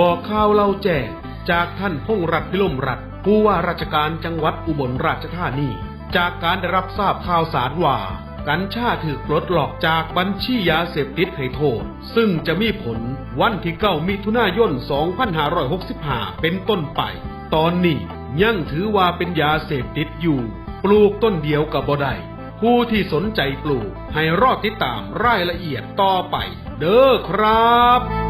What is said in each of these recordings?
บอกข่าวเล่าแจ้งจากท่านพงษ์รัฐพิลมรัฐผู้ว่าราชการจังหวัดอุบลราชธานี จากการได้รับทราบข่าวสารว่า กัญชาถูกปลดหลอกจากบัญชียาเสพติดให้โทษ ซึ่งจะมีผลวันที่เก้ามิถุนายน 2565 เป็นต้นไป ตอนนี้ยังถือว่าเป็นยาเสพติดอยู่ ปลูกต้นเดียวกับบ่ได้ผู้ที่สนใจปลูกให้รอดติดตามรายละเอียดต่อไป เด้อครับ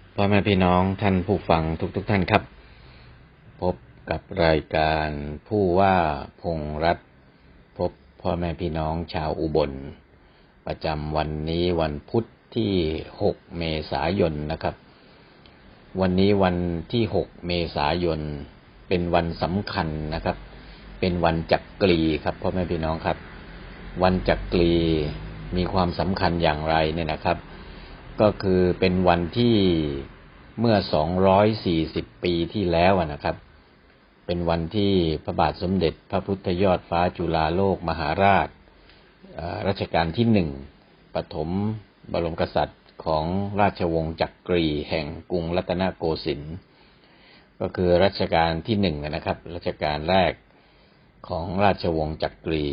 พ่อแม่พี่น้องท่านผู้ฟังทุกๆทท่านครับ พบกับรายการผู้ว่าพงรัฐพบพ่อแม่พี่น้องชาวอุบล ประจำวันนี้วันพุธที่ 6 เมษายนนะครับ วันนี้วันที่ 6 เมษายน เป็นวันสำคัญนะครับ เป็นวันจักรีครับพ่อแม่พี่น้องครับ วันจักรีมีความสำคัญอย่างไรเนี่ยนะครับ ก็คือเป็นวันที่เมื่อ 240 ปีที่แล้วนะครับ เป็นวันที่พระบาทสมเด็จพระพุทธยอดฟ้าจุฬาโลกมหาราชรัชกาลที่หนึ่งปฐมบรมกษัตริย์ของราชวงศ์จักรีแห่งกรุงรัตนโกสินทร์ก็คือรัชกาลที่หนึ่งนะครับ รัชกาลแรกของราชวงศ์จักรี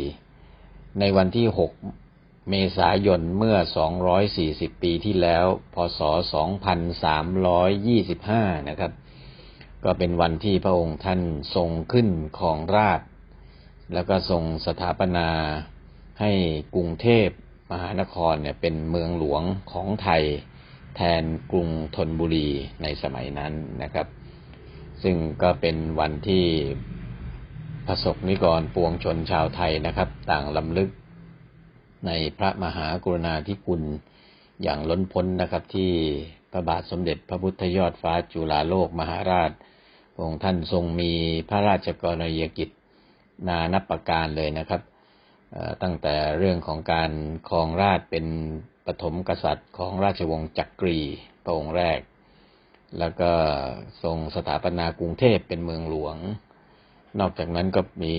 ในวันที่6 เมษายนเมื่อ 240 ปีที่แล้ว พศ 2325 นะครับ ก็เป็นวันที่พระองค์ท่านทรงขึ้นของราช แล้วก็ทรงสถาปนาให้กรุงเทพมหานครเนี่ยเป็นเมืองหลวงของไทย แทนกรุงธนบุรีในสมัยนั้นนะครับ ซึ่งก็เป็นวันที่ประสบนิกรปวงชนชาวไทยนะครับ ต่างลำลึก ในพระมหากรุณาธิคุณอย่างล้นพ้นนะครับที่พระบาทสมเด็จพระพุทธยอดฟ้าจุฬาโลกมหาราช องค์ท่านทรงมีพระราชกรณียกิจนานับประการเลยนะครับ ตั้งแต่เรื่องของการครองราชเป็นปฐมกษัตริย์ของราชวงศ์จักรีพระองค์แรก แล้วก็ทรงสถาปนากรุงเทพเป็นเมืองหลวง นอกจากนั้นก็มี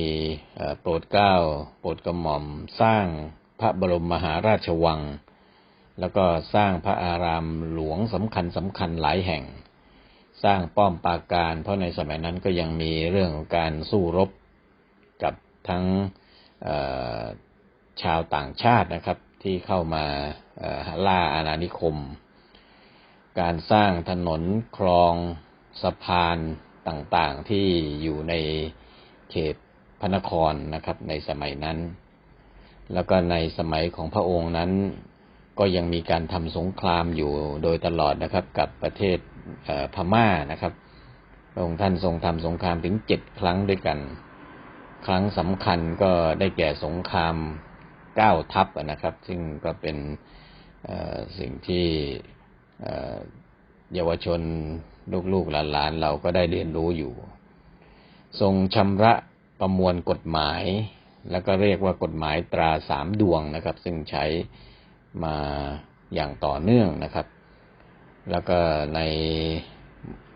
โปรดเกล้าโปรดกระหม่อมสร้าง พระบรมมหาราชวัง แล้วก็สร้างพระอารามหลวงสำคัญสำคัญหลายแห่ง สร้างป้อมปราการ เพราะในสมัยนั้นก็ยังมีเรื่องของการสู้รบกับทั้งชาวต่างชาตินะครับ ที่เข้ามาล่าอาณานิคม การสร้างถนนคลองสะพานต่างๆที่อยู่ในเขตพระนครนะครับในสมัยนั้น แล้วก็ในสมัยของพระองค์นั้น ก็ยังมีการทำสงครามอยู่โดยตลอดนะครับ กับประเทศเพม่านะครับพระองค์ท่านทรงทำสงครามถึงเจ็ดครั้งด้วยกัน ครั้งสำคัญก็ได้แก่สงครามเก้าทัพนะครับ ซึ่งก็เป็นสิ่งที่เยาวชนลูกๆหลานๆเราก็ได้เรียนรู้อยู่ ทรงชำระประมวลกฎหมาย แล้วก็เรียกว่ากฎหมายตราสามดวงนะครับ ซึ่งใช้มาอย่างต่อเนื่องนะครับ แล้วก็ใน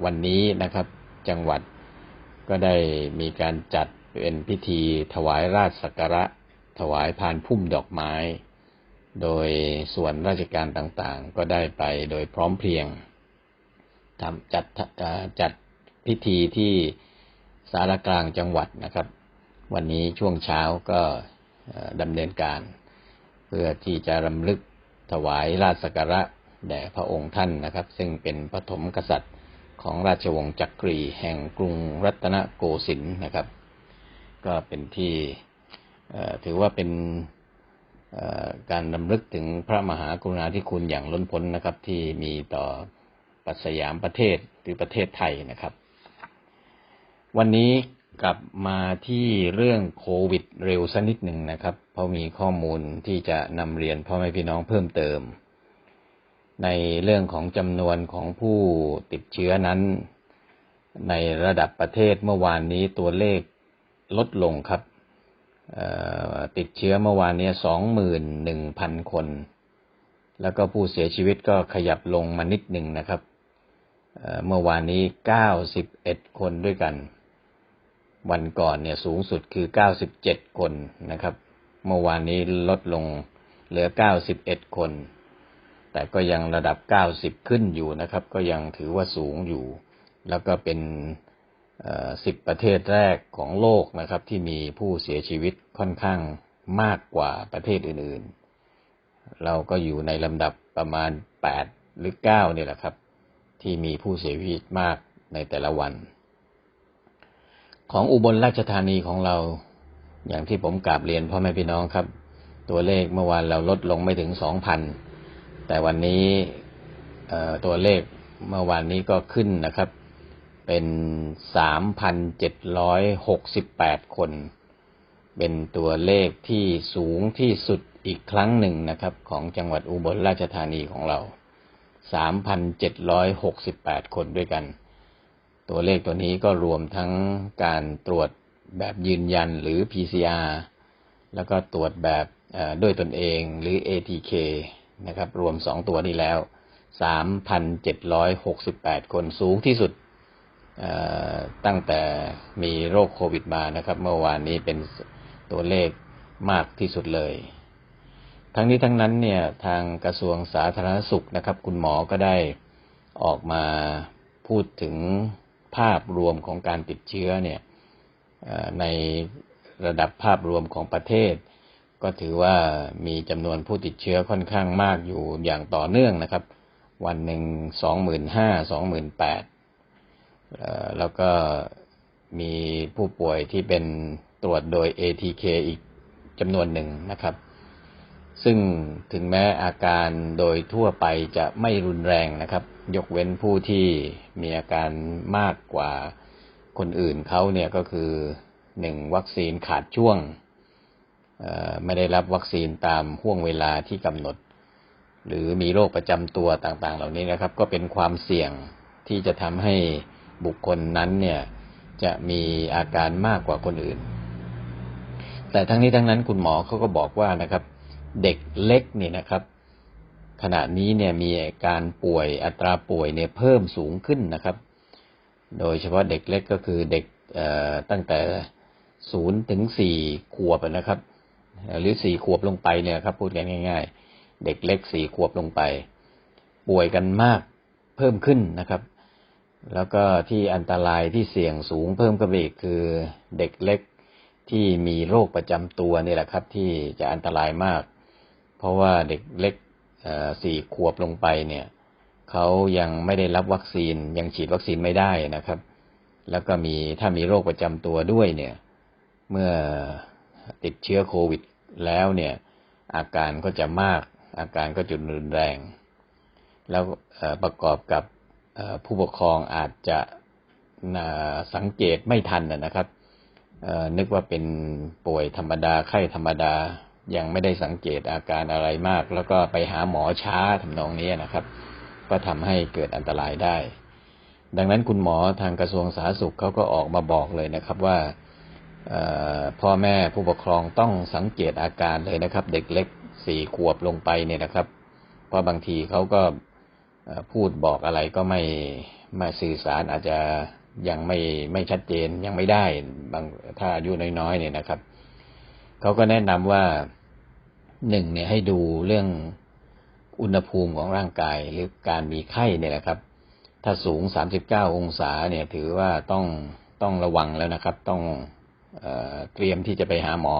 วันนี้นะครับจังหวัดก็ได้มีการจัดเป็นพิธีถวายราชสักการะ ถวายพานพุ่มดอกไม้ โดยส่วนราชการต่างๆ ก็ได้ไปโดยพร้อมเพรียงทำจัดจัดพิธีที่สารกลางจังหวัดนะครับ วันนี้ช่วงเช้าก็ดำเนินการ เพื่อที่จะรำลึกถวายราชสักการะแด่พระองค์ท่านนะครับ ซึ่งเป็นปฐมกษัตริย์ของราชวงศ์จักรีแห่งกรุงรัตนโกสินทร์นะครับ ก็เป็นที่ถือว่าเป็นการรำลึกถึงพระมหากรุณาธิคุณอย่างล้นพ้นนะครับ ที่มีต่อปัสยามประเทศหรือประเทศไทยนะครับ วันนี้ กลับมาที่เรื่องโควิดเร็วสักนิดหนึ่งนะครับ เพราะมีข้อมูลที่จะนำเรียนพ่อแม่พี่น้องเพิ่มเติม ในเรื่องของจำนวนของผู้ติดเชื้อนั้น ในระดับประเทศเมื่อวานนี้ตัวเลขลดลงครับติดเชื้อเมื่อวานนี้สองหมื่นหนึ่งพันคน แล้วก็ผู้เสียชีวิตก็ขยับลงมานิดหนึ่งนะครับเอ่อเมื่อวานนี้เก้าสิบเอ็ดคนด้วยกัน วันก่อนเนี่ยสูงสุดคือ 97 คนนะครับ เมื่อวานนี้ลดลงเหลือ 91 คน แต่ก็ยังระดับ 90 ขึ้นอยู่นะครับ ก็ยังถือว่าสูงอยู่ แล้วก็เป็นสิบประเทศแรกของโลกนะครับ ที่มีผู้เสียชีวิตค่อนข้างมากกว่าประเทศอื่นๆ เราก็อยู่ในลำดับประมาณ 8 หรือ9เนี่ยแหละครับ ที่มีผู้เสียชีวิตมากในแต่ละวัน ของอุบลราชธานีของเรา อย่างที่ผมกราบเรียนพ่อแม่พี่น้องครับ ตัวเลขเมื่อวานเราลดลงไม่ถึงสองพันแต่วันนี้ตัวเลขเมื่อวานนี้ก็ขึ้นนะครับ เป็นสามพันเจ็ดร้อยหกสิบแปดคน เป็นตัวเลขที่สูงที่สุดอีกครั้งหนึ่งนะครับ ของจังหวัดอุบลราชธานีของเราสามพันเจ็ดร้อยหกสิบแปดคนด้วยกัน ตัวเลขตัวนี้ก็รวมทั้งการตรวจแบบยืนยันหรือ PCR แล้วก็ตรวจแบบด้วยตนเองหรือ ATK นะครับ รวมสองตัวนี้แล้ว 3,768 คนสูงที่สุดตั้งแต่มีโรคโควิดมานะครับ เมื่อวานนี้เป็นตัวเลขมากที่สุดเลย ทั้งนี้ทั้งนั้นเนี่ยทางกระทรวงสาธารณสุขนะครับ คุณหมอก็ได้ออกมาพูดถึง ภาพรวมของการติดเชื้อเนี่ยในระดับภาพรวมของประเทศ ก็ถือว่ามีจำนวนผู้ติดเชื้อค่อนข้างมากอยู่อย่างต่อเนื่องนะครับ วันหนึ่งสองหมื่นห้าสองหมื่นแปดแล้วก็มีผู้ป่วยที่เป็นตรวจโดย ATK อีกจำนวนหนึ่งนะครับ ซึ่งถึงแม้อาการโดยทั่วไปจะไม่รุนแรงนะครับ ยกเว้นผู้ที่มีอาการมากกว่าคนอื่นเขาเนี่ยก็คือหนึ่งวัคซีนขาดช่วงไม่ได้รับวัคซีนตามห่วงเวลาที่กำหนด หรือมีโรคประจำตัวต่างๆ เหล่านี้นะครับ ก็เป็นความเสี่ยงที่จะทำให้บุคคลนั้นเนี่ยจะมีอาการมากกว่าคนอื่น แต่ทั้งนี้ทั้งนั้นคุณหมอเขาก็บอกว่านะครับ เด็กเล็กเนี่ยนะครับ ขณะนี้เนี่ยมีอาการป่วยอัตราป่วยเนี่ยเพิ่มสูงขึ้นนะครับ โดยเฉพาะเด็กเล็กก็คือเด็กตั้งแต่ศูนย์ถึงสี่ขวบนะครับ หรือสี่ขวบลงไปเนี่ยครับ พูดกันง่าย ๆ เด็กเล็กสี่ขวบลงไป ป่วยกันมากเพิ่มขึ้นนะครับ แล้วก็ที่อันตรายที่เสี่ยงสูงเพิ่มขึ้นไปอีกคือเด็กเล็กที่มีโรคประจำตัวนี่แหละครับ ที่จะอันตรายมาก เพราะว่าเด็กเล็ก สี่ขวบลงไปเนี่ยเขายังไม่ได้รับวัคซีนยังฉีดวัคซีนไม่ได้นะครับ แล้วก็มีถ้ามีโรคประจำตัวด้วยเนี่ย เมื่อติดเชื้อโควิดแล้วเนี่ย อาการก็จะมาก อาการก็จุดรุนแรง แล้วประกอบกับผู้ปกครองอาจจะสังเกตไม่ทันนะครับนึกว่าเป็นป่วยธรรมดาไข้ธรรมดา ยังไม่ได้สังเกตอาการอะไรมาก แล้วก็ไปหาหมอช้าทำนองนี้นะครับ ก็ทำให้เกิดอันตรายได้ ดังนั้นคุณหมอทางกระทรวงสาธารณสุขเขาก็ออกมาบอกเลยนะครับว่าพ่อแม่ผู้ปกครองต้องสังเกตอาการเลยนะครับ เด็กเล็กสี่ขวบลงไปเนี่ยนะครับ เพราะบางทีเขาก็พูดบอกอะไรก็ไม่ไม่สื่อสารอาจจะยังไม่ไม่ชัดเจนยังไม่ได้บางถ้าอายุน้อยๆเนี่ยนะครับ เขาก็แนะนำว่าหนึ่งเนี่ยให้ดูเรื่องอุณหภูมิของร่างกายหรือการมีไข้เนี่ยนะครับ ถ้าสูงสามสิบเก้าองศาเนี่ยถือว่าต้องต้องระวังแล้วนะครับ ต้องเอเตรียมที่จะไปหาหมอ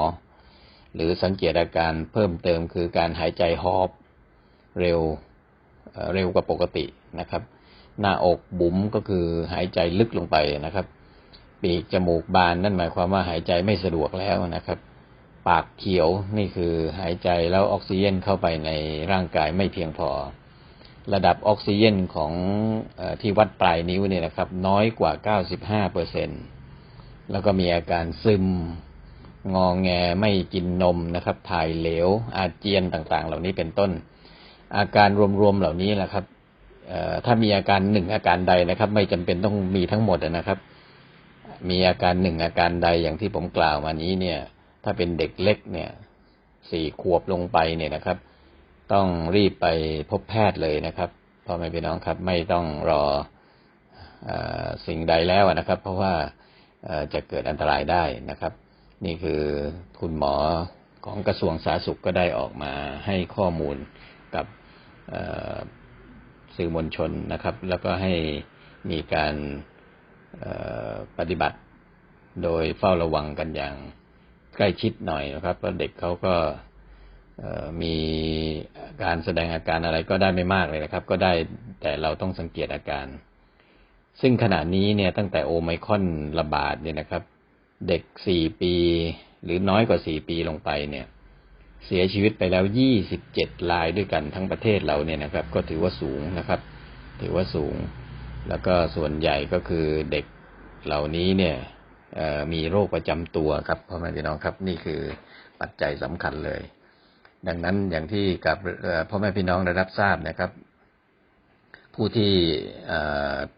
หรือสังเกตอาการเพิ่มเติมคือการหายใจหอบเร็วเร็วกว่าปกตินะครับ หน้าอกบุ๋มก็คือหายใจลึกลงไปนะครับ ปีกจมูกบานนั่นหมายความว่าหายใจไม่สะดวกแล้วนะครับ ปากเขียวนี่คือหายใจแล้วออกซิเจนเข้าไปในร่างกายไม่เพียงพอ ระดับออกซิเจนของอที่วัดปลายนิ้วเนี่ยนะครับ น้อยกว่า 95เปอร์เซ็นตแล้วก็มีอาการซึม งองแงไม่กินนมนะครับ ถ่ายเหลว อาเจียนต่างๆ เหล่านี้เป็นต้น อาการรวมๆเหล่านี้แหละครับถ้ามีอาการหนึ่งอาการใดนะครับ ไม่จำเป็นต้องมีทั้งหมดนะครับ มีอาการหนึ่งอาการใดอย่างที่ผมกล่าวมานี้เนี่ย ถ้าเป็นเด็กเล็กเนี่ยสี่ขวบลงไปเนี่ยนะครับ ต้องรีบไปพบแพทย์เลยนะครับพ่อแม่พี่น้องครับ ไม่ต้องรออสิ่งใดแล้วนะครับ เพราะว่าจะเกิดอันตรายได้นะครับ นี่คือคุณหมอของกระทรวงสาธารณสุขก็ได้ออกมาให้ข้อมูลกับสื่อมวลชนนะครับ แล้วก็ให้มีการปฏิบัติโดยเฝ้าระวังกันอย่าง ใกล้ชิดหน่อยนะครับเพราะเด็กเขาก็มีการแสดงอาการอะไรก็ได้ไม่มากเลยนะครับ ก็ได้แต่เราต้องสังเกตอาการ ซึ่งขณะนี้เนี่ยตั้งแต่โอไมคอนระบาดเนี่ยนะครับ เด็กสี่ปีหรือน้อยกว่าสี่ปีลงไปเนี่ย เสียชีวิตไปแล้วยี่สิบเจ็ดรายด้วยกันทั้งประเทศเราเนี่ยนะครับ ก็ถือว่าสูงนะครับ ถือว่าสูง แล้วก็ส่วนใหญ่ก็คือเด็กเหล่านี้เนี่ย มีโรคประจำตัวครับพ่อแม่พี่น้องครับ นี่คือปัจจัยสำคัญเลย ดังนั้นอย่างที่กับพ่อแม่พี่น้องได้รับทราบนะครับ ผู้ที่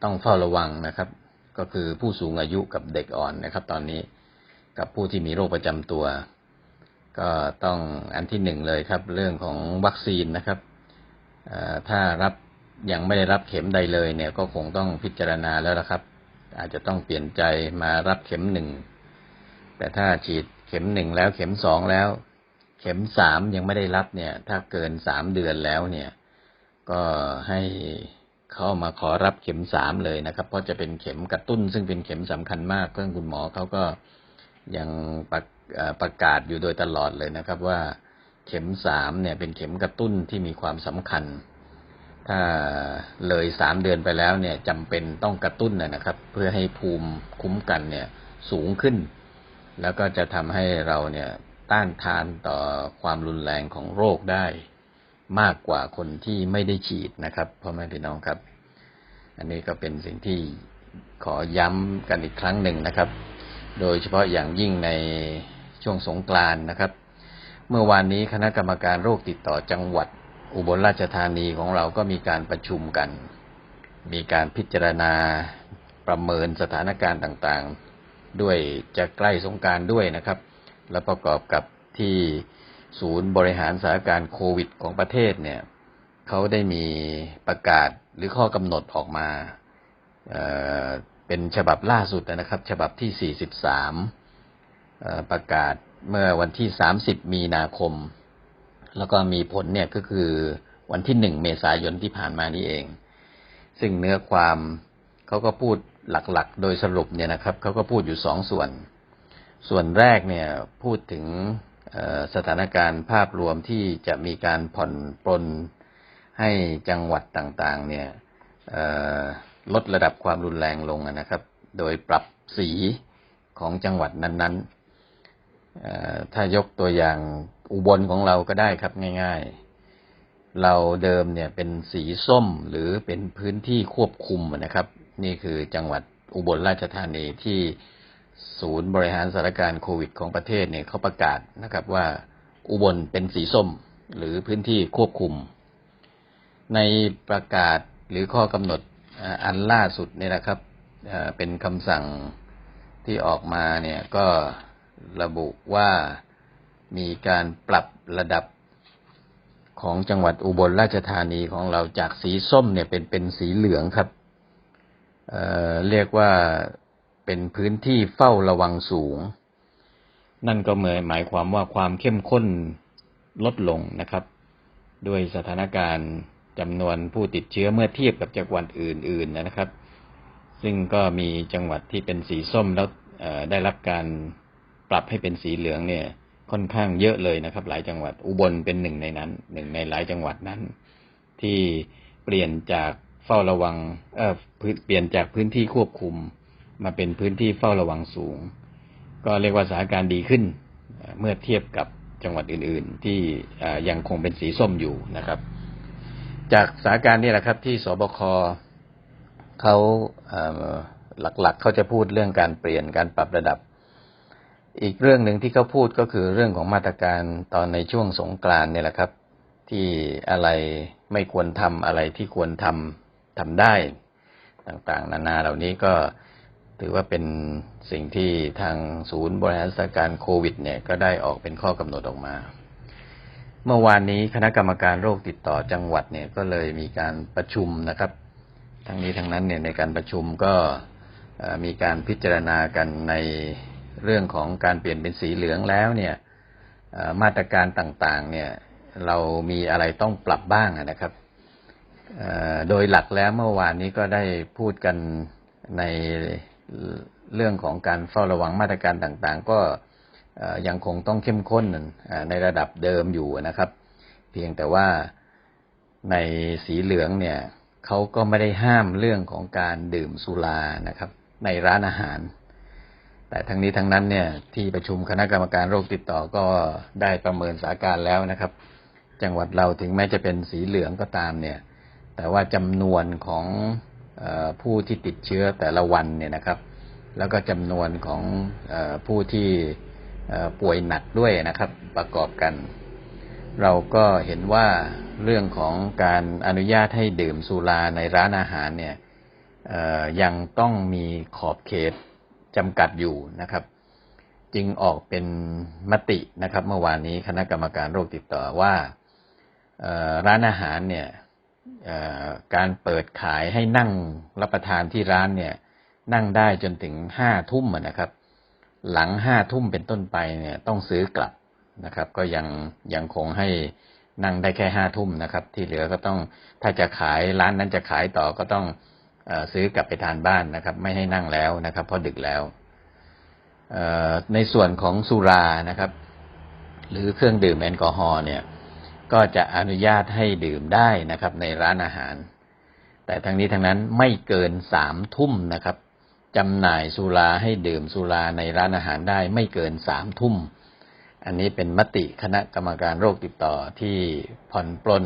ต้องเฝ้าระวังนะครับ ก็คือผู้สูงอายุกับเด็กอ่อนนะครับ ตอนนี้กับผู้ที่มีโรคประจำตัว ก็ต้องอันที่หนึ่งเลยครับ เรื่องของวัคซีนนะครับถ้ารับยังไม่ได้รับเข็มใดเลยเนี่ยก็คงต้องพิจารณาแล้วละครับ อาจจะต้องเปลี่ยนใจมารับเข็มหนึ่ง แต่ถ้าฉีดเข็มหนึ่งแล้วเข็มสองแล้ว เข็มสามยังไม่ได้รับเนี่ย ถ้าเกินสามเดือนแล้วเนี่ย ก็ให้เข้ามาขอรับเข็มสามเลยนะครับ เพราะจะเป็นเข็มกระตุ้น ซึ่งเป็นเข็มสำคัญมากเพื่อนคุณหมอเขาก็ยังประประกาศอยู่โดยตลอดเลยนะครับว่าเข็มสามเนี่ยเป็นเข็มกระตุ้นที่มีความสำคัญ เลยสามเดือนไปแล้วเนี่ยจำเป็นต้องกระตุ้นนะครับ เพื่อให้ภูมิคุ้มกันเนี่ยสูงขึ้น แล้วก็จะทำให้เราเนี่ยต้านทานต่อความรุนแรงของโรคได้ มากกว่าคนที่ไม่ได้ฉีดนะครับพ่อแม่พี่น้องครับ อันนี้ก็เป็นสิ่งที่ขอย้ำกันอีกครั้งหนึ่งนะครับ โดยเฉพาะอย่างยิ่งในช่วงสงกรานนะครับ เมื่อวานนี้คณะกรรมการโรคติดต่อจังหวัด อุบลราชธานีของเราก็มีการประชุมกัน มีการพิจารณาประเมินสถานการณ์ต่างๆ ด้วยจะใกล้สงการด้วยนะครับ และประกอบกับที่ศูนย์บริหารสถานการณ์โควิดของประเทศเนี่ยเขาได้มีประกาศหรือข้อกำหนดออกมาเเป็นฉบับล่าสุดนะครับ ฉบับที่ 43 ประกาศเมื่อวันที่ 30 มีนาคม แล้วก็มีผลเนี่ยก็คือวันที่หนึ่งเมษายนที่ผ่านมานี้เอง ซึ่งเนื้อความเขาก็พูดหลักๆ โดยสรุปเนี่ยนะครับเขาก็พูดอยู่สองส่วน ส่วนแรกเนี่ยพูดถึงสถานการณ์ภาพรวมที่จะมีการผ่อนปลนให้จังหวัดต่างๆ เนี่ยลดระดับความรุนแรงลงนะครับ โดยปรับสีของจังหวัดนั้นๆถ้ายกตัวอย่าง อุบลของเราก็ได้ครับง่าย ๆ เราเดิมเนี่ยเป็นสีส้มหรือเป็นพื้นที่ควบคุมนะครับ นี่คือจังหวัดอุบลราชธานีที่ศูนย์บริหารสถานการณ์โควิดของประเทศเนี่ยเขาประกาศนะครับว่าอุบลเป็นสีส้มหรือพื้นที่ควบคุม ในประกาศหรือข้อกำหนดอันล่าสุดเนี่ยนะครับเป็นคำสั่งที่ออกมาเนี่ยก็ระบุว่า มีการปรับระดับของจังหวัดอุบลราชธานีของเราจากสีส้มเนี่ยเป็นเป็นสีเหลืองครับเอ่อเรียกว่าเป็นพื้นที่เฝ้าระวังสูง นั่นก็เหมายหมายความว่าความเข้มข้นลดลงนะครับ ด้วยสถานการณ์จำนวนผู้ติดเชื้อเมื่อเทียบกับจังหวัดอื่น ๆนะครับ ซึ่งก็มีจังหวัดที่เป็นสีส้มแล้วได้รับการปรับให้เป็นสีเหลืองเนี่ย ค่อนข้างเยอะเลยนะครับ หลายจังหวัดอุบลเป็นหนึ่งในนั้น หนึ่งในหลายจังหวัดนั้น ที่เปลี่ยนจากเฝ้าระวังเออเปลี่ยนจากพื้นที่ควบคุม มาเป็นพื้นที่เฝ้าระวังสูง ก็เรียกว่าสถานการณ์ดีขึ้น เมื่อเทียบกับจังหวัดอื่น ๆ ที่ยังคงเป็นสีส้มอยู่นะครับ จากสถานการณ์นี้แหละครับ ที่สบคเขาหลักๆ เขาจะพูดเรื่องการเปลี่ยนการปรับระดับ อีกเรื่องหนึ่งที่เขาพูดก็คือเรื่องของมาตรการตอนในช่วงสงกรานเนี่ยแหละครับ ที่อะไรไม่ควรทำอะไรที่ควรทำทำได้ ต่างๆ นานาเหล่านี้ก็ถือว่าเป็นสิ่งที่ทางศูนย์บริหารสถานการณ์โควิด เนี่ยก็ได้ออกเป็นข้อกำหนดออกมา เมื่อวานนี้คณะกรรมการโรคติดต่อจังหวัดเนี่ยก็เลยมีการประชุมนะครับ ทั้งนี้ทั้งนั้นเนี่ยในการประชุมก็มีการพิจารณากันใน เรื่องของการเปลี่ยนเป็นสีเหลืองแล้วเนี่ยมาตรการต่างๆเนี่ยเรามีอะไรต้องปรับบ้างนะครับโดยหลักแล้วเมื่อวานนี้ก็ได้พูดกันในเรื่องของการเฝ้าระวังมาตรการต่างๆ ก็ยังคงต้องเข้มข้นในระดับเดิมอยู่นะครับ เพียงแต่ว่าในสีเหลืองเนี่ยเขาก็ไม่ได้ห้ามเรื่องของการดื่มสุรานะครับ ในร้านอาหาร แต่ทั้งนี้ทั้งนั้นเนี่ยที่ประชุมคณะกรรมการโรคติดต่อก็ได้ประเมินสถานการณ์แล้วนะครับ จังหวัดเราถึงแม้จะเป็นสีเหลืองก็ตามเนี่ย แต่ว่าจำนวนของออผู้ที่ติดเชื้อแต่ละวันเนี่ยนะครับ แล้วก็จำนวนของออผู้ที่ป่วยหนักด้วยนะครับ ประกอบกัน เราก็เห็นว่าเรื่องของการอนุญาตให้ดื่มสุราในร้านอาหารเนี่ยยังต้องมีขอบเขต จำกัดอยู่นะครับ จึงออกเป็นมตินะครับ เมื่อวานนี้คณะกรรมการโรคติดต่อว่าร้านอาหารเนี่ยการเปิดขายให้นั่งรับประทานที่ร้านเนี่ย นั่งได้จนถึงห้าทุ่มนะครับ หลังห้าทุ่มเป็นต้นไปเนี่ยต้องซื้อกลับนะครับ ก็ยังยังคงให้นั่งได้แค่ห้าทุ่มนะครับ ที่เหลือก็ต้องถ้าจะขายร้านนั้นจะขายต่อก็ต้อง ซื้อกลับไปทานบ้านนะครับ ไม่ให้นั่งแล้วนะครับ เพราะดึกแล้วในส่วนของสุรานะครับ หรือเครื่องดื่มแอลกอฮอล์เนี่ย ก็จะอนุญาตให้ดื่มได้นะครับ ในร้านอาหาร แต่ทั้งนี้ทั้งนั้นไม่เกินสามทุ่มนะครับจำหน่ายสุราให้ดื่มสุราในร้านอาหารได้ไม่เกินสามทุ่ม อันนี้เป็นมติคณะกรรมการโรคติดต่อที่ผ่อนปลน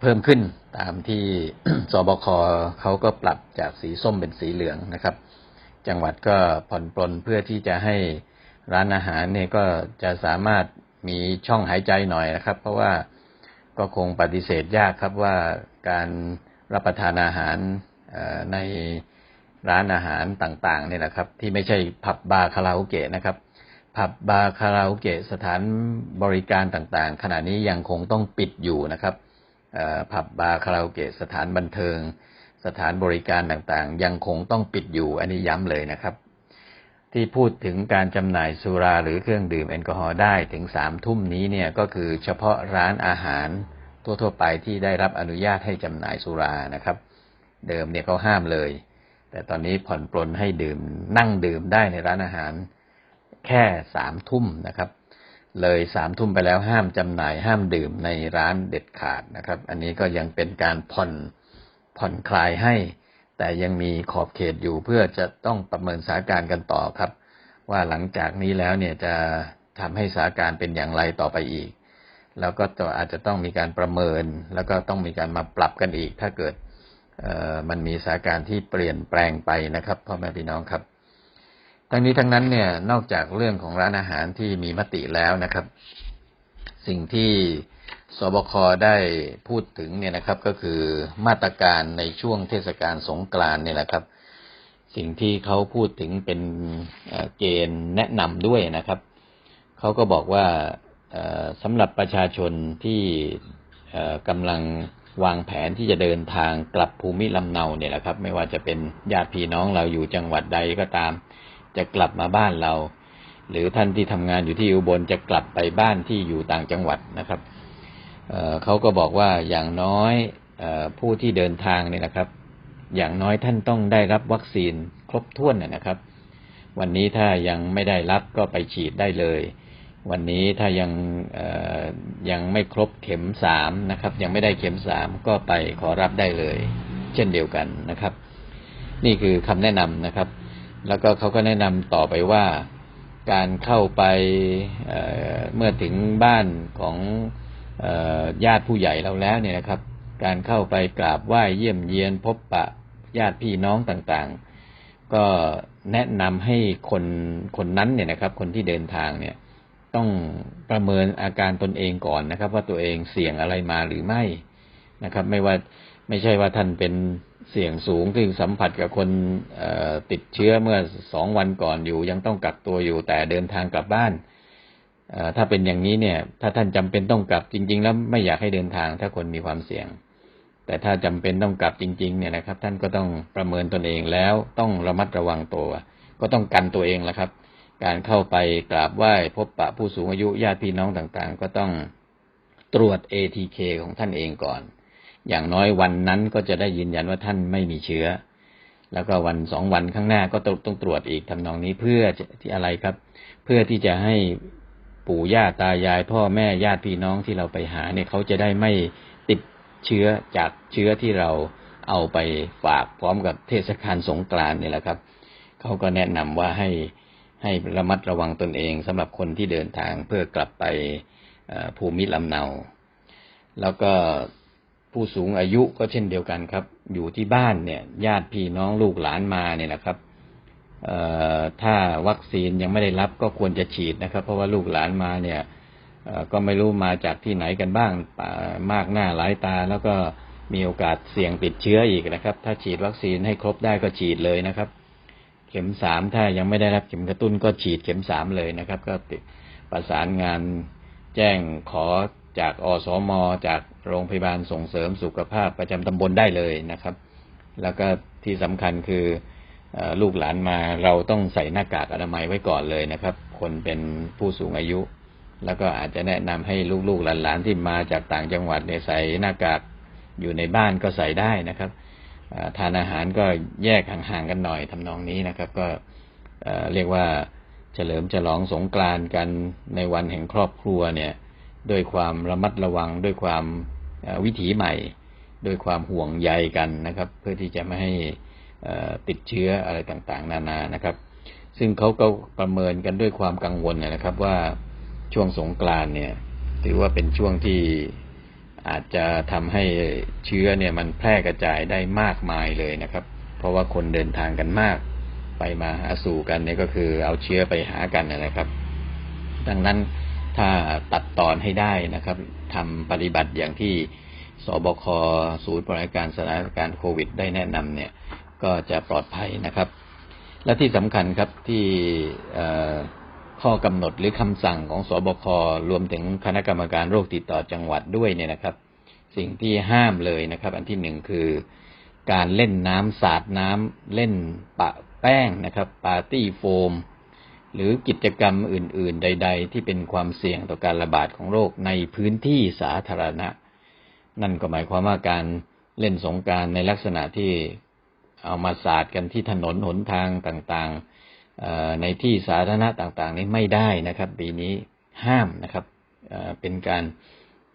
เพิ่มขึ้นตามที่สบคเขาก็ปรับจากสีส้มเป็นสีเหลืองนะครับ จังหวัดก็ผ่อนปลนเพื่อที่จะให้ร้านอาหารเนี่ยก็จะสามารถมีช่องหายใจหน่อยนะครับ เพราะว่าก็คงปฏิเสธยากครับว่าการรับประทานอาหารในร้านอาหารต่างๆเนี่ยนะครับ ที่ไม่ใช่ผับบาร์คาราโอเกะนะครับผับบาร์คาราโอเกะสถานบริการต่างๆ ขณะนี้ยังคงต้องปิดอยู่นะครับ ผับบาร์คาราโอเกะสถานบันเทิง สถานบริการต่างๆ ยังคงต้องปิดอยู่อันนี้ย้ำเลยนะครับ ที่พูดถึงการจำหน่ายสุราหรือเครื่องดื่มแอลกอฮอล์ได้ถึงสามทุ่มนี้เนี่ยก็คือเฉพาะร้านอาหารทั่วๆไปที่ได้รับอนุญาตให้จำหน่ายสุรานะครับ เดิมเนี่ยเขาห้ามเลย แต่ตอนนี้ผ่อนปลนให้ดื่มนั่งดื่มได้ในร้านอาหารแค่สามทุ่มนะครับ เลยสามทุ่มไปแล้วห้ามจำหน่ายห้ามดื่มในร้านเด็ดขาดนะครับ อันนี้ก็ยังเป็นการผ่อนผ่อนคลายให้ แต่ยังมีขอบเขตอยู่เพื่อจะต้องประเมินสถานการณ์กันต่อครับ ว่าหลังจากนี้แล้วเนี่ยจะทำให้สถานการณ์เป็นอย่างไรต่อไปอีก แล้วก็อาจจะต้องมีการประเมิน แล้วก็ต้องมีการมาปรับกันอีก ถ้าเกิดเออมันมีสถานการณ์ที่เปลี่ยนแปลงไปนะครับพ่อแม่พี่น้องครับ ทั้งนี้ทั้งนั้นเนี่ยนอกจากเรื่องของร้านอาหารที่มีมติแล้วนะครับ สิ่งที่สบคได้พูดถึงเนี่ยนะครับ ก็คือมาตรการในช่วงเทศกาลสงกรานเนี่ยแหละครับ สิ่งที่เขาพูดถึงเป็นเกณฑ์แนะนำด้วยนะครับเขาก็บอกว่าสำหรับประชาชนที่กำลังวางแผนที่จะเดินทางกลับภูมิลำเนาเนี่ยแหละครับ ไม่ว่าจะเป็นญาติพี่น้องเราอยู่จังหวัดใดก็ตาม จะกลับมาบ้านเรา หรือท่านที่ทำงานอยู่ที่อุบลจะกลับไปบ้านที่อยู่ต่างจังหวัดนะครับเเขาก็บอกว่าอย่างน้อยอผู้ที่เดินทางเนี่ยนะครับ อย่างน้อยท่านต้องได้รับวัคซีนครบถ้วนนะครับ วันนี้ถ้ายังไม่ได้รับก็ไปฉีดได้เลย วันนี้ถ้ายังยังไม่ครบเข็มสามนะครับ ยังไม่ได้เข็มสามก็ไปขอรับได้เลย เช่นเดียวกันนะครับ นี่คือคำแนะนำนะครับ แล้วก็เขาก็แนะนำต่อไปว่าการเข้าไปเเมื่อถึงบ้านของญาติผู้ใหญ่เราแล้วเนี่ยนะครับ การเข้าไปกราบไหว้เยี่ยมเยียนพบปะญาติพี่น้องต่างๆ ก็แนะนำให้คนคนนั้นเนี่ยนะครับ คนที่เดินทางเนี่ย ต้องประเมินอาการตนเองก่อนนะครับ ว่าตัวเองเสี่ยงอะไรมาหรือไม่นะครับ ไม่ว่าไม่ใช่ว่าท่านเป็น เสี่ยงสูงที่สัมผัสกับคนติดเชื้อเมื่อสองวันก่อนอยู่ ยังต้องกักตัวอยู่แต่เดินทางกลับบ้านถ้าเป็นอย่างนี้เนี่ย ถ้าท่านจำเป็นต้องกลับจริง ๆ แล้วไม่อยากให้เดินทาง ถ้าคนมีความเสี่ยง แต่ถ้าจำเป็นต้องกลับจริง ๆ เนี่ยนะครับ ท่านก็ต้องประเมินตนเองแล้วต้องระมัดระวังตัว ก็ต้องกันตัวเองแหละครับ การเข้าไปกราบไหว้พบปะผู้สูงอายุญาติพี่น้องต่างๆ ก็ต้องตรวจ ATK ของท่านเองก่อน อย่างน้อยวันนั้นก็จะได้ยืนยันว่าท่านไม่มีเชื้อ แล้วก็วันสองวันข้างหน้าก็ต้องต้องตรวจอีกทำนองนี้เพื่อที่อะไรครับ เพื่อที่จะให้ปู่ย่าตายาย พ่อแม่ญาติพี่น้องที่เราไปหาเนี่ยเขาจะได้ไม่ติดเชื้อจากเชื้อที่เราเอาไปฝากพร้อมกับเทศกาลสงกรานต์นี่แหละครับเขาก็แนะนำว่าให้ให้ระมัดระวังตนเองสำหรับคนที่เดินทางเพื่อกลับไปภูมิลำเนา แล้วก็ ผู้สูงอายุก็เช่นเดียวกันครับ อยู่ที่บ้านเนี่ย ญาติพี่น้องลูกหลานมาเนี่ยนะครับเออถ้าวัคซีนยังไม่ได้รับก็ควรจะฉีดนะครับ เพราะว่าลูกหลานมาเนี่ยก็ไม่รู้มาจากที่ไหนกันบ้างมากหน้าหลายตา แล้วก็มีโอกาสเสี่ยงติดเชื้ออีกนะครับ ถ้าฉีดวัคซีนให้ครบได้ก็ฉีดเลยนะครับ เข็มสามถ้ายังไม่ได้รับเข็มกระตุ้นก็ฉีดเข็มสามเลยนะครับ ก็ติดประสานงานแจ้งขอ จากอสม จากโรงพยาบาลส่งเสริมสุขภาพประจำตำบลได้เลยนะครับ แล้วก็ที่สำคัญคืออลูกหลานมาเราต้องใส่หน้ากากอนามัยไว้ก่อนเลยนะครับ คนเป็นผู้สูงอายุ แล้วก็อาจจะแนะนำให้ลูกๆหลานๆที่มาจากต่างจังหวัดเนี่ยใส่หน้ากากอยู่ในบ้านก็ใส่ได้นะครับทานอาหารก็แยกห่างๆกันหน่อยทำนองนี้นะครับ ก็เอ่อเรียกว่าเฉลิมฉลองสงกรานต์กันในวันแห่งครอบครัวเนี่ย ด้วยความระมัดระวังด้วยความวิถีใหม่ ด้วยความห่วงใยกันนะครับ เพื่อที่จะไม่ให้ติดเชื้ออะไรต่างๆ นานานะครับ ซึ่งเขาก็ประเมินกันด้วยความกังวลนะครับว่าช่วงสงกรานเนี่ย ถือว่าเป็นช่วงที่อาจจะทำให้เชื้อเนี่ยมันแพร่กระจายได้มากมายเลยนะครับ เพราะว่าคนเดินทางกันมาก ไปมาหาสู่กันเนี่ยก็คือเอาเชื้อไปหากันนะครับ ดังนั้น ถ้าตัดตอนให้ได้นะครับทำปฏิบัติอย่างที่สบคศูนย์บริการสถานการณ์โควิด ได้แนะนำเนี่ย ก็จะปลอดภัยนะครับ และที่สำคัญครับที่ข้อกำหนดหรือคำสั่งของสบครวมถึงคณะกรรมการโรคติดต่อจังหวัดด้วยเนี่ยนะครับ สิ่งที่ห้ามเลยนะครับ อันที่หนึ่งคือการเล่นน้ำสาดน้ำเล่นปะแป้งนะครับ ปาร์ตี้โฟม หรือกิจกรรมอื่น ๆ ใด ๆ ที่เป็นความเสี่ยงต่อการระบาดของโรคในพื้นที่สาธารณะ นั่นก็หมายความว่าการเล่นสงการในลักษณะที่เอามาสาดกันที่ถนนหนทางต่างๆในที่สาธารณะต่าง ๆ นี้ไม่ได้นะครับ ปีนี้ห้ามนะครับเป็นการ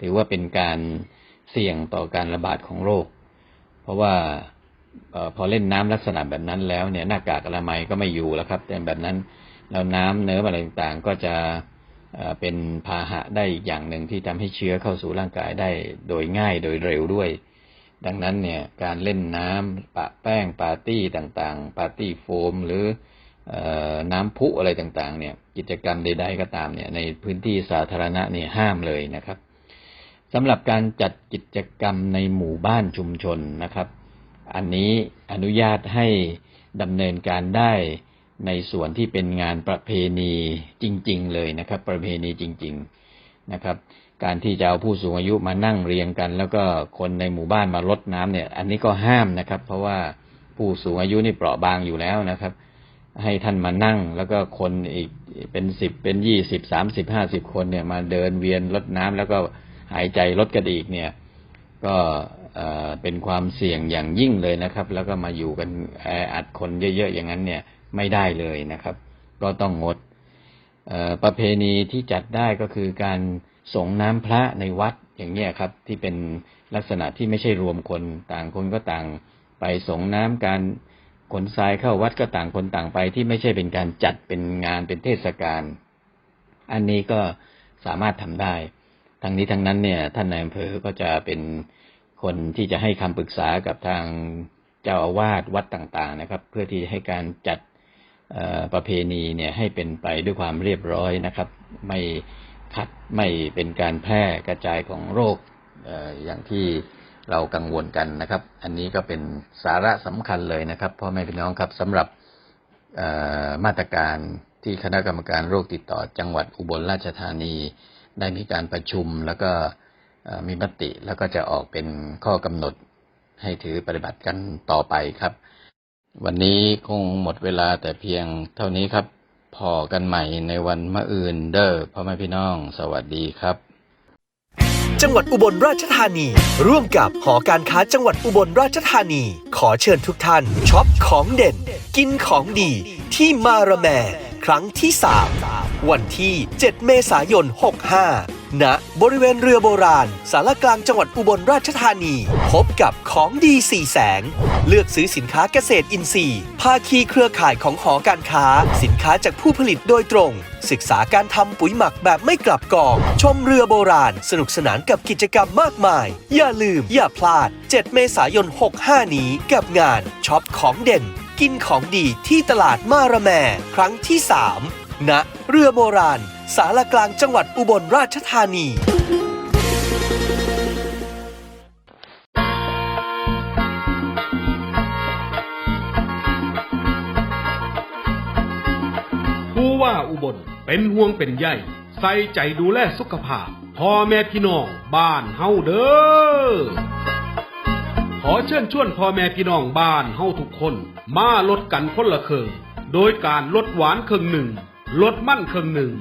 ถือว่าเป็นการเสี่ยงต่อการระบาดของโรค เพราะว่าพอเล่นน้ำลักษณะแบบนั้นแล้วเนี่ยหน้ากากอนามัยก็ไม่อยู่แล้วครับแต่แบบนั้น แล้วน้ำเนื้ออะไรต่างๆ ก็จะเป็นพาหะได้อีกอย่างหนึ่งที่ทำให้เชื้อเข้าสู่ร่างกายได้โดยง่ายโดยเร็วด้วย ดังนั้นเนี่ยการเล่นน้ำปะแป้งปาร์ตี้ต่างๆ ปาร์ตี้โฟม หรืออน้ำพุอะไรต่างๆ เนี่ย กิจกรรมใด ๆ ก็ตามเนี่ยในพื้นที่สาธารณะเนี่ยห้ามเลยนะครับสำหรับการจัดกิจกรรมในหมู่บ้านชุมชนนะครับ อันนี้อนุญาตให้ดำเนินการได้ ในส่วนที่เป็นงานประเพณีจริง ๆ เลยนะครับ ประเพณีจริง ๆนะครับ การที่จะเอาผู้สูงอายุมานั่งเรียงกัน แล้วก็คนในหมู่บ้านมารดน้ำเนี่ย อันนี้ก็ห้ามนะครับ เพราะว่าผู้สูงอายุนี่เปราะบางอยู่แล้วนะครับ ให้ท่านมานั่งแล้วก็คนอีกเป็นสิบเป็นยี่สิบสามสิบห้าสิบคนเนี่ยมาเดินเวียนรดน้ำแล้วก็หายใจลดกันอีกเนี่ย ก็เป็นความเสี่ยงอย่างยิ่งเลยนะครับ แล้วก็มาอยู่กันแออัดคนเยอะๆอย่างนั้นเนี่ย ไม่ได้เลยนะครับ ก็ต้องงดประเพณีที่จัดได้ก็คือการส่งน้ำพระในวัดอย่างเงี้ยครับ ที่เป็นลักษณะที่ไม่ใช่รวมคนต่างคนก็ต่างไปส่งน้ำการขนทรายเข้าวัดก็ต่างคนต่างไปที่ไม่ใช่เป็นการจัดเป็นงานเป็นเทศกาลอันนี้ก็สามารถทำได้ ทั้งนี้ทั้งนั้นเนี่ย ท่านนายอำเภอก็จะเป็นคนที่จะให้คำปรึกษากับทางเจ้าอาวาสวัดต่าง ๆ นะครับ เพื่อที่จะให้การจัด ประเพณีเนี่ยให้เป็นไปด้วยความเรียบร้อยนะครับ ไม่ขัดไม่เป็นการแพร่กระจายของโรคอออย่างที่เรากังวลกันนะครับ อันนี้ก็เป็นสาระสำคัญเลยนะครับพ่อแม่พี่น้องครับสำหรับมาตรการที่คณะกรรมการโรคติดต่อจังหวัดอุบลราชธานี ได้มีการประชุมแล้วก็มีมติแล้วก็จะออกเป็นข้อกำหนดให้ถือปฏิบัติกันต่อไปครับ วันนี้คงหมดเวลาแต่เพียงเท่านี้ครับ พอกันใหม่ในวันมะอื่นเด้อพ่อแม่พี่น้อง สวัสดีครับ จังหวัดอุบลราชธานี ร่วมกับหอการค้าจังหวัดอุบลราชธานี ขอเชิญทุกท่านช็อปของเด่น กินของดีที่มาระแม ครั้งที่ 3 วันที่ 7 เมษายน 65 ณบริเวณเรือโบราณ สารกลางจังหวัดอุบลราชธานี พบกับของดีสี่แสง เลือกซื้อสินค้าเกษตรอินทรีย์ภาคีเครือข่ายของหอการค้า สินค้าจากผู้ผลิตโดยตรง ศึกษาการทำปุ๋ยหมักแบบไม่กลับกอง ชมเรือโบราณ สนุกสนานกับกิจกรรมมากมาย อย่าลืมอย่าพลาด 7 เมษายน 65 นี้กับงานช็อปของเด่น กินของดีที่ตลาดมาระแม ครั้งที่ 3ณเรือโบราณ สารกลางจังหวัดอุบลราชธานี ผู้ว่าอุบลเป็นห่วงเป็นใยใส่ใจดูแลสุขภาพพ่อแม่พี่น้องบ้านเฮาเด้อขอเชิญชวนพ่อแม่พี่น้องบ้านเฮาทุกคน มาลดกันคนละครึ่งโดยการลดหวานครึ่งหนึ่ง ลดมั่นครึ่งหนึ่ง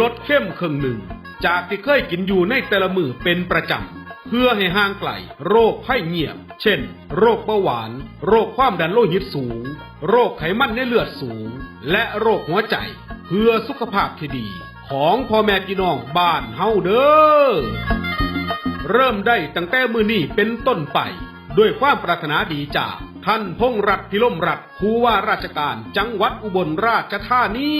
ลดเข้มครึ่งหนึ่ง จากที่เคยกินอยู่ในแต่ละมือเป็นประจำ เพื่อให้ห่างไกลโรคไข้เงียบ เช่น โรคเบาหวาน โรคความดันโลหิตสูง โรคไขมันในเลือดสูง และโรคหัวใจ เพื่อสุขภาพที่ดี ของพ่อแม่พี่น้องบ้านเฮาเด้อ เริ่มได้ตั้งแต่มือนี้เป็นต้นไป ด้วยความปรารถนาดีจาก ท่านพงษ์รัตน์พิลมรัตน์ผู้ว่าราชการจังหวัดอุบลราชธานี